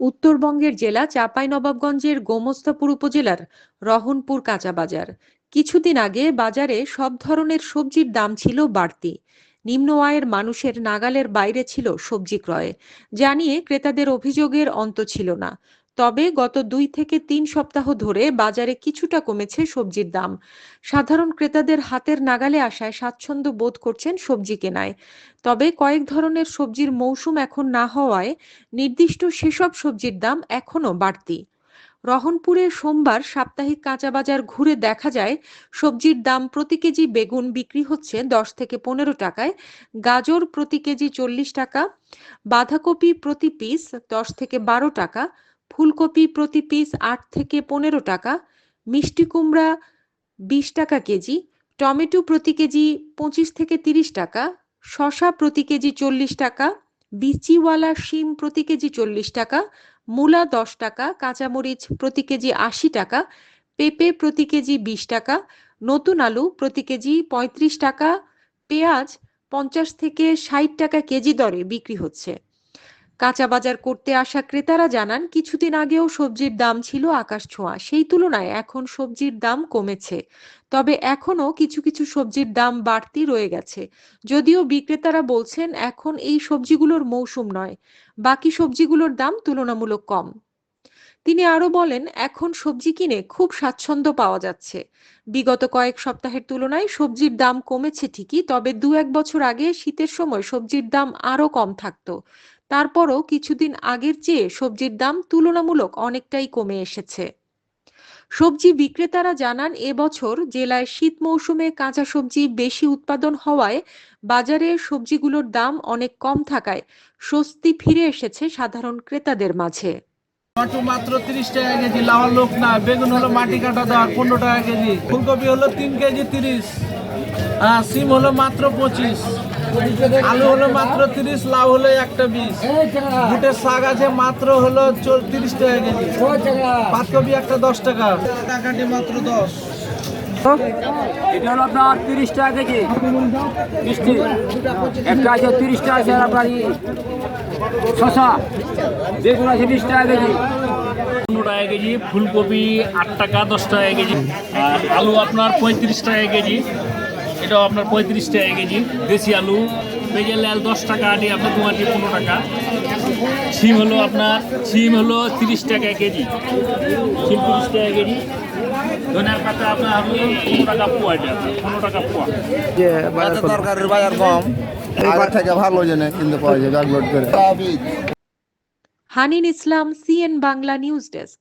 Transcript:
উত্তরবঙ্গের জেলা চাঁপাইনবাবগঞ্জের গোমস্তাপুর উপজেলার রহনপুর কাঁচা বাজার কিছুদিন আগে বাজারে সব ধরনের সবজির দাম ছিল বাড়তি। নিম্ন আয়ের মানুষের নাগালের বাইরে ছিল সবজি ক্রয়ে। জানিয়ে ক্রেতাদের অভিযোগের অন্ত ছিল না। তবে গত দুই থেকে তিন সপ্তাহ ধরে বাজারে কিছুটা কমেছে সবজির দাম। সাধারণ ক্রেতাদের হাতের নাগালে আসায় স্বাচ্ছন্দ্য বোধ করছেন সবজি কেনায়। তবে কয়েক ধরনের সবজির মৌসুম এখন না হওয়ায় নির্দিষ্ট সেসব সবজির দাম এখনও বাড়তি। রহনপুরে সোমবার সাপ্তাহিক কাঁচা বাজার ঘুরে দেখা যায়, সবজির দাম প্রতি কেজি বেগুন বিক্রি হচ্ছে দশ থেকে পনেরো টাকায়, গাজর প্রতি কেজি চল্লিশ টাকা, বাঁধাকপি প্রতি পিস দশ থেকে বারো টাকা ফুলকপি প্রতি পিস আট থেকে পনেরো টাকা, মিষ্টি কুমড়া বিশ টাকা কেজি, টমেটো প্রতি কেজি পঁচিশ থেকে তিরিশ টাকা, শসা প্রতি কেজি চল্লিশ টাকা, বিচিওয়ালা শিম প্রতি কেজি চল্লিশ টাকা, মূলা দশ টাকা, কাঁচামরিচ প্রতি কেজি আশি টাকা, পেঁপে প্রতি কেজি বিশ টাকা, নতুন আলু প্রতি কেজি পঁয়ত্রিশ টাকা, পেঁয়াজ পঞ্চাশ থেকে ষাট টাকা কেজি দরে বিক্রি হচ্ছে। কাঁচা বাজার করতে আসা ক্রেতারা জানান, কিছুদিন আগেও সবজির দাম ছিল আকাশ ছোঁয়া। সেই তুলনায় এখন সবজির দাম কমেছে। তবে এখনও কিছু কিছু সবজির দাম বাড়তি রয়ে গেছে। যদিও বিক্রেতারা বলছেন, এখন এই সবজিগুলোর মৌসুম নয়, বাকি সবজিগুলোর দাম তুলনামূলক কম। তিনি আরও বলেন, এখন সবজি কিনে খুব স্বাচ্ছন্দ্য পাওয়া যাচ্ছে। বিগত কয়েক সপ্তাহের তুলনায় সবজির দাম কমেছে ঠিকই, তবে দু এক বছর আগে শীতের সময় সবজির দাম আরও কম থাকতো। তারপরও কিছুদিন আগের চেয়ে সবজির দাম তুলনামূলক অনেকটাই কমে এসেছে। সবজি বিক্রেতারা জানান এবছর জেলায় শীত মৌসুমে কাঁচা সবজি বেশি উৎপাদন হওয়ায় বাজারে সবজিগুলোর দাম অনেক কম থাকায় স্বস্তি ফিরে এসেছে সাধারণ ক্রেতাদের মাঝে। টমেটো মাত্র তিরিশ টাকা কেজি লাউর লোক না, বেগুন হলো মাটি কাটা দেওয়া পনেরো টাকা কেজি, ফুলকপি হলো তিন কেজি তিরিশ হ্যাঁ সিম হলো মাত্র পঁচিশ। আলু হলো মাত্র তিরিশ লাউ হলো একটা বিশ। বুটের শাক আছে মাত্র হলো তিরিশ টাকা কেজি। পাতকপি একটা দশ টাকা। টাকাটি মাত্র দশ। এটা হলো আপনার তিরিশ টাকা কেজি। মিষ্টি। একটা আছে তিরিশ টাকা আছে আপনার ই শশা বেগুন আছে বিশ টাকা কেজি। পনেরো টাকা কেজি ফুলকপি আট টাকা দশ টাকা কেজি। আর আলু আপনার পঁয়ত্রিশ টাকা কেজি। এটাও আপনার পঁয়ত্রিশ টাকা কেজি। দেশি আলু বেগেল লাল দশ টাকা আটি আপনার দুমাটি পনেরো টাকা। ছিম হলো আপনার ছিম হলো তিরিশ টাকা কেজি। ছিম তিরিশ টাকা কেজি। আপনার টাকা টাকা বাজার কম। ভালো কিনতে পাওয়া যায় Hanin Islam CN Bangla news desk.